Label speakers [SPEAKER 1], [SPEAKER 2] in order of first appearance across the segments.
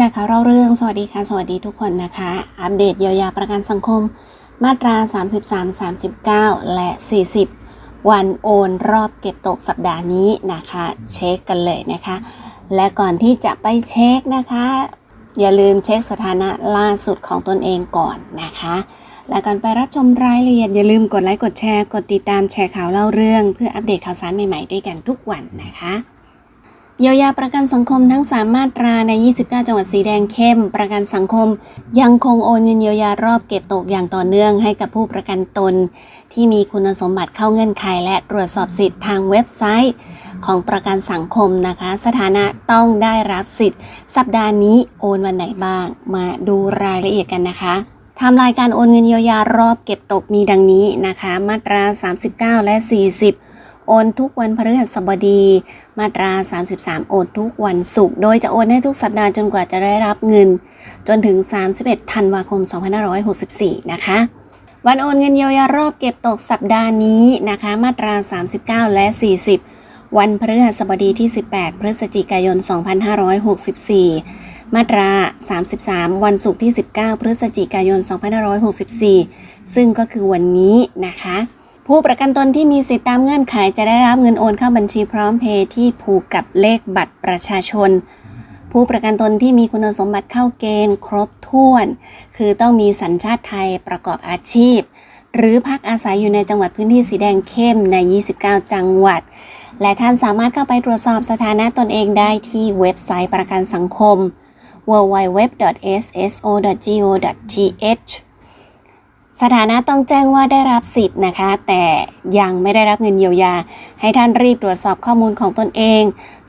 [SPEAKER 1] แชร์ข่าวเราเรื่องสวัสดีค่ะ สวัสดีทุกคนนะคะ อัปเดตเยียวยาประกันสังคม มาตรา 33 39 และ 40 วันโอนรอบเก็บตกสัปดาห์นี้นะคะ เช็คกันเลยนะคะ และก่อนที่จะไปเช็คนะคะ อย่าลืมเช็คสถานะล่าสุดของตนเองก่อนนะคะ และก่อนไปรับชมรายละเอียดอย่าลืมกดไลค์กดแชร์ กดติดตามแชร์ข่าวเล่าเรื่อง เพื่ออัปเดตข่าวสารใหม่ๆด้วยกันทุกวันนะคะ เยียวยาประกันสังคมทั้ง 3 มาตราใน 29 จังหวัดสีแดงเข้ม ประกันสังคม ยังคงโอนเงินเยียวยารอบเก็บตกอย่างต่อเนื่องให้กับผู้ประกันตน ที่มีคุณสมบัติเข้าเงื่อนไขและตรวจสอบสิทธิ์ทางเว็บไซต์ ของประกันสังคมนะคะ สถานะต้องได้รับสิทธิ์ สัปดาห์นี้โอนวันไหนบ้าง มาดูรายละเอียดกันนะคะทำรายการโอนเงินเยียวยารอบเก็บตกมีดังนี้นะคะ มาตรา 39 และ 40 โอนทุกวันพฤหัสบดี มาตรา 33 โอนทุกวันศุกร์ โดยจะโอนให้ทุกสัปดาห์จนกว่าจะได้รับเงิน จนถึง 31 ธันวาคม 2564 นะคะ วันโอนเงินเยียวยารอบเก็บตกสัปดาห์นี้นะคะ มาตรา 39 และ 40 วันพฤหัสบดีที่ 18 พฤศจิกายน 2564มาตรา 33 วันศุกร์ที่ 19 พฤศจิกายน 2564 ซึ่งก็คือวันนี้นะคะ ผู้ประกันตนที่มีสิทธิตามเงื่อนไขจะได้รับเงินโอนเข้าบัญชีพร้อมเพย์ที่ผูกกับเลขบัตรประชาชน ผู้ประกันตนที่มีคุณสมบัติเข้าเกณฑ์ครบถ้วน คือต้องมีสัญชาติไทยประกอบอาชีพ หรือพักอาศัยอยู่ในจังหวัดพื้นที่สีแดงเข้มใน 29 จังหวัด และท่านสามารถเข้าไปตรวจสอบสถานะตนเองได้ที่เว็บไซต์ประกันสังคม www.sso.go.th สถานะต้องแจ้งว่าได้รับสิทธิ์นะคะ แต่ยังไม่ได้รับเงินเยียวยา ให้ท่านรีบตรวจสอบข้อมูลของตนเอง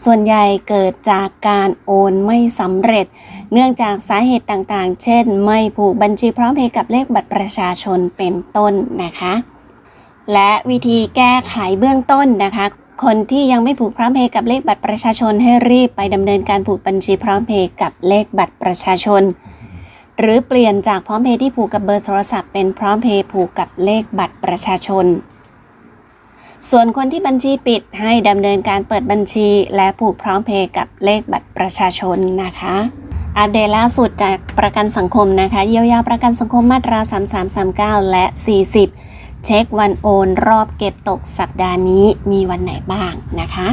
[SPEAKER 1] ส่วนใหญ่เกิดจากการโอนไม่สำเร็จ เนื่องจากสาเหตุต่างๆ เช่น ไม่ผูกบัญชีพร้อมเพย์กับเลขบัตรประชาชนเป็นต้นนะคะ และวิธีแก้ไขเบื้องต้นนะคะคนที่ยังไม่ผูกพร้อมเพย์กับเลขบัตรประชาชนให้รีบไปดำเนินการผูกบัญชีพร้อมเพย์กับเลขบัตรประชาชน หรือเปลี่ยนจากพร้อมเพย์ที่ผูกกับเบอร์โทรศัพท์เป็นพร้อมเพย์ผูกกับเลขบัตรประชาชน ส่วนคนที่บัญชีปิดให้ดำเนินการเปิดบัญชี และผูกพร้อมเพย์กับเลขบัตรประชาชนนะคะอัปเดตล่าสุดจากประกันสังคมนะคะเยียวยาประกันสังคมมาตรา 3339 และ 40 เช็ควันโอน รอบเก็บตกสัปดาห์นี้มีวันไหนบ้างนะคะ